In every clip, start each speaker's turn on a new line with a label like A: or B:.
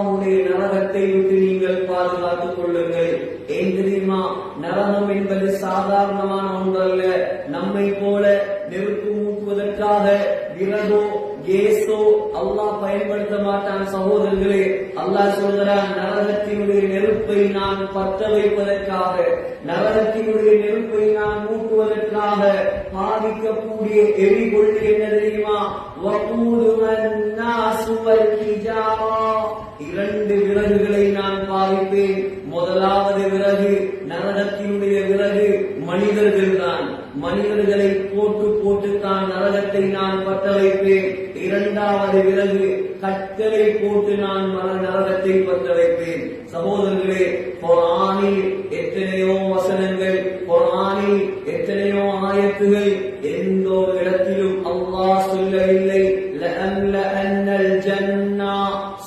A: உன்னுடைய நரகத்தை விட்டு நீங்கள் பாதுகாத்துக் கொள்ளுங்கள். ஏன் தெரியுமா? நரகம் என்பது சாதாரணமான ஒன்றல்ல. நம்மை போல நெருப்பு மூட்டுவதற்காக விறகோ கேஸோ அல்லாஹ் பயன்படுத்த மாட்டான் சகோதரர்களே. அல்லாஹ் சொல்கிறான் நரகத்தினுடைய நெருப்பை நான் பற்ற வைப்பதற்காக நரகத்தினுடைய நெருப்பை நான் மூட்டுவதற்காக பாதிக்கக்கூடிய எரிபொருள் என்ன தெரியுமா? மனிதர்களை போட்டு போட்டு தான் நரகத்தை நான் பற்ற வைப்பேன் இரண்டாவது விறகு கற்களை போட்டு நான் நரகத்தை பற்ற வைப்பேன் சகோதரர்களே குரானில் எத்தனையோ வசனங்கள் குரானில் எத்தனையோ ஆயத்துகள் எந்த ஒரு இடத்திலும் அல்லாஹ் சொல்லவில்லை.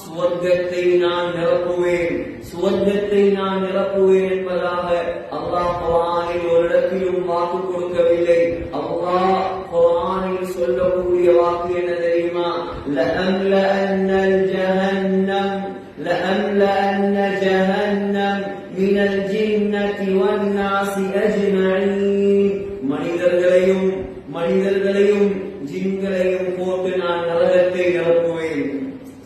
A: சுவர்க்கத்தை நான் நிரப்புவேன். சுவர்க்கத்தை நான் நிரப்புவேன் என்பதாக அல்லாஹ் குரானில் ஒரு இடத்திலும் வாக்கு கொடுக்கவில்லை அல்லாஹ் குரானில் சொல்லக்கூடிய வாக்கு என்ன தெரியுமா لأملأن الجهنم لأملأن جهنم من الجنة والناس أجمعين மனிதர்களையும் மனிதர்களையும் ஜின்களையும் போட்டு நான் நரகத்தை நிரப்புவேன்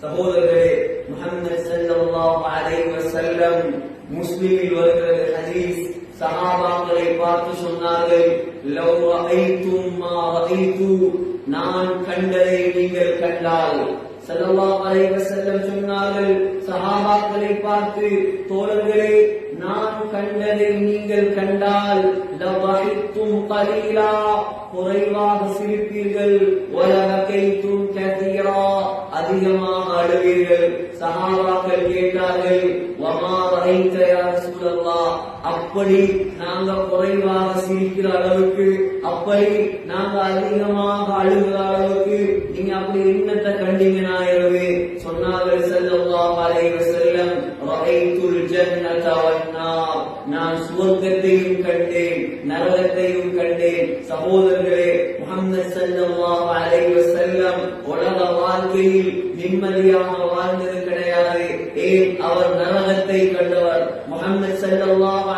A: சகோதரர்களே முஹம்மது ஸல்லல்லாஹு அலைஹி வஸல்லம் முஸ்லிமில் வருகிறது ஹதீஸ் சஹாபாக்களை பார்த்து சொன்னார்கள் லவ் ரஅய்தும் மா ரஅய்து நான் கண்டதை நீங்கள் கண்டால். ஸல்லல்லாஹு அலைஹி வஸல்லம் சொன்னார்கள் சஹாபாக்களை பார்த்து தோழர்களே நான் கண்டதை நீங்கள் கண்டால் லவஹித்தும் கலீலா குறைவாக சிரிப்பீர்கள். வலககைத்தும் கதீரா அதிகமாக அழுவீர்கள். சஹாபாக்கள் கேட்டார்கள் வமா ரஹைத யா ரசூலல்லாஹ்? அப்படி நாங்க குறைவாக சிரிக்கிற அளவுக்கு அப்படி நாங்க அதிகமாக அழுகிற அளவுக்கு நீங்க அப்படி என்னத்தை கண்டீங்க நாயகவே சொன்னார்கள் ஸல்லல்லாஹு அலைவ செல்லம் நான் சுவர்க்கத்தையும் கண்டேன் நரகத்தையும் கண்டேன். சகோதரர்களே முகமது ஸல்லல்லாஹு அலைவ செல்லம் உலக வாழ்க்கையில் நிம்மதியாக வாழ்ந்தது கிடையாது. ஏன்? அவர் நரகத்தை கண்டவர். முகமது ஸல்லல்லாஹு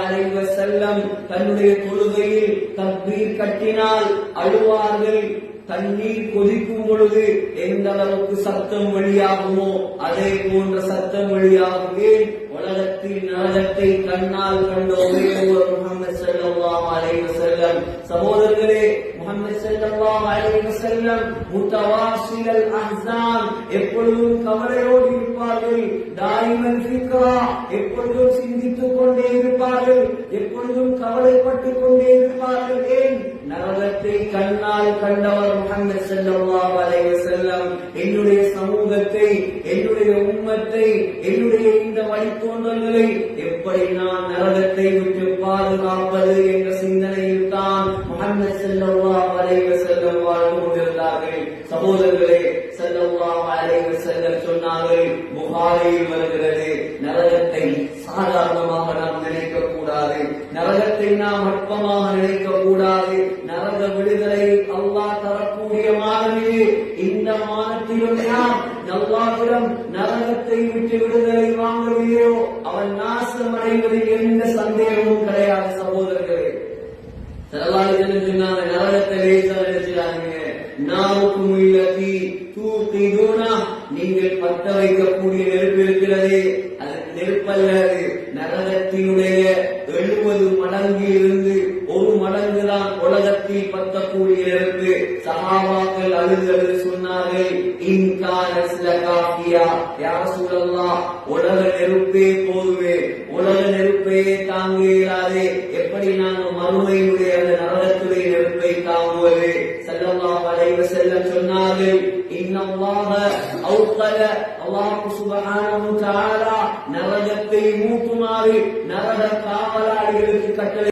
A: அலைஹி தன்னுடைய தொழுகையில் தக்பீர் கட்டினால் அழுவார்கள். தண்ணீர் கொதிக்கும் பொழுது எந்த அளவுக்கு சத்தம் வெளியாகுமோ அதே போன்ற சத்தம் வெளியாகுமே. உலகத்தின் நரகத்தை கண்ணால் கண்டோமே முகமது ஸல்லல்லாஹு அலைவசம் வஸல்லம் சகோதரர்களே முகமது ஸல்லல்லாஹு அலைஹி செல்லம் முத்தவாசிலல் அஹ்சான் எப்பொழுதும் கவலையோடு இருப்பார்கள் தாயிமன் ஃபிக்ரா எப்பொழுதும் சிந்தித்துக் கொண்டே இருப்பார்கள் எப்பொழுதும் கவலைப்பட்டுக் கொண்டே இருப்பார்கள் ஏன் நரகத்தை கண்ணால் கண்டவர் முகமது ஸல்லல்லாஹு அலைஹி செல்லம் என்னுடைய சமூகத்தை என்னுடைய உம்மத்தை என்னுடைய இந்த வழித்தோன்றல்களை எப்படி நான் நரகத்தை விட்டு பாதுகாப்பது சகோதரர்களே அலைஹி வஸல்லம் சொன்னார்கள் புகாரியில் வருகிறது நரகத்தை சாதாரணமாக நாம் நினைக்க கூடாது நரகத்தை நாம் அற்பமாக நினைக்க கூடாது நரக விடுதலை அல்லாஹ் தரக்கூடிய இந்த மானத்திலும் நாம் நல்லாவிடம் நரகத்தை விட்டு விடுதலை அவன் நாசம் அடைவதில் எந்த சந்தேகமும் கிடையாது சகோதரர்களே. செலவாளி சொன்னாங்க பத்த வைக்கக்கூடிய நெருப்பு இருக்கிறது அது நெருப்பல்ல நரகத்தினுடைய எழுபது மடங்கு இருந்து ஒரு மடங்கு தான் உலகத்தில் பத்தக்கூடிய நெருப்பு. சகாபாக்கள் அழுது அழுது சொன்னார்கள் யார் சொல்லலாம் உலக நெருப்பே போதுவே உலக நெருப்பே தாங்க இன்னல்லாஹ அவுகல அல்லாஹ் சுப்ஹானஹு தஆலா நரகத்தை மூட்டுமாறு நரக காவலாளிகளுக்கு கட்டளை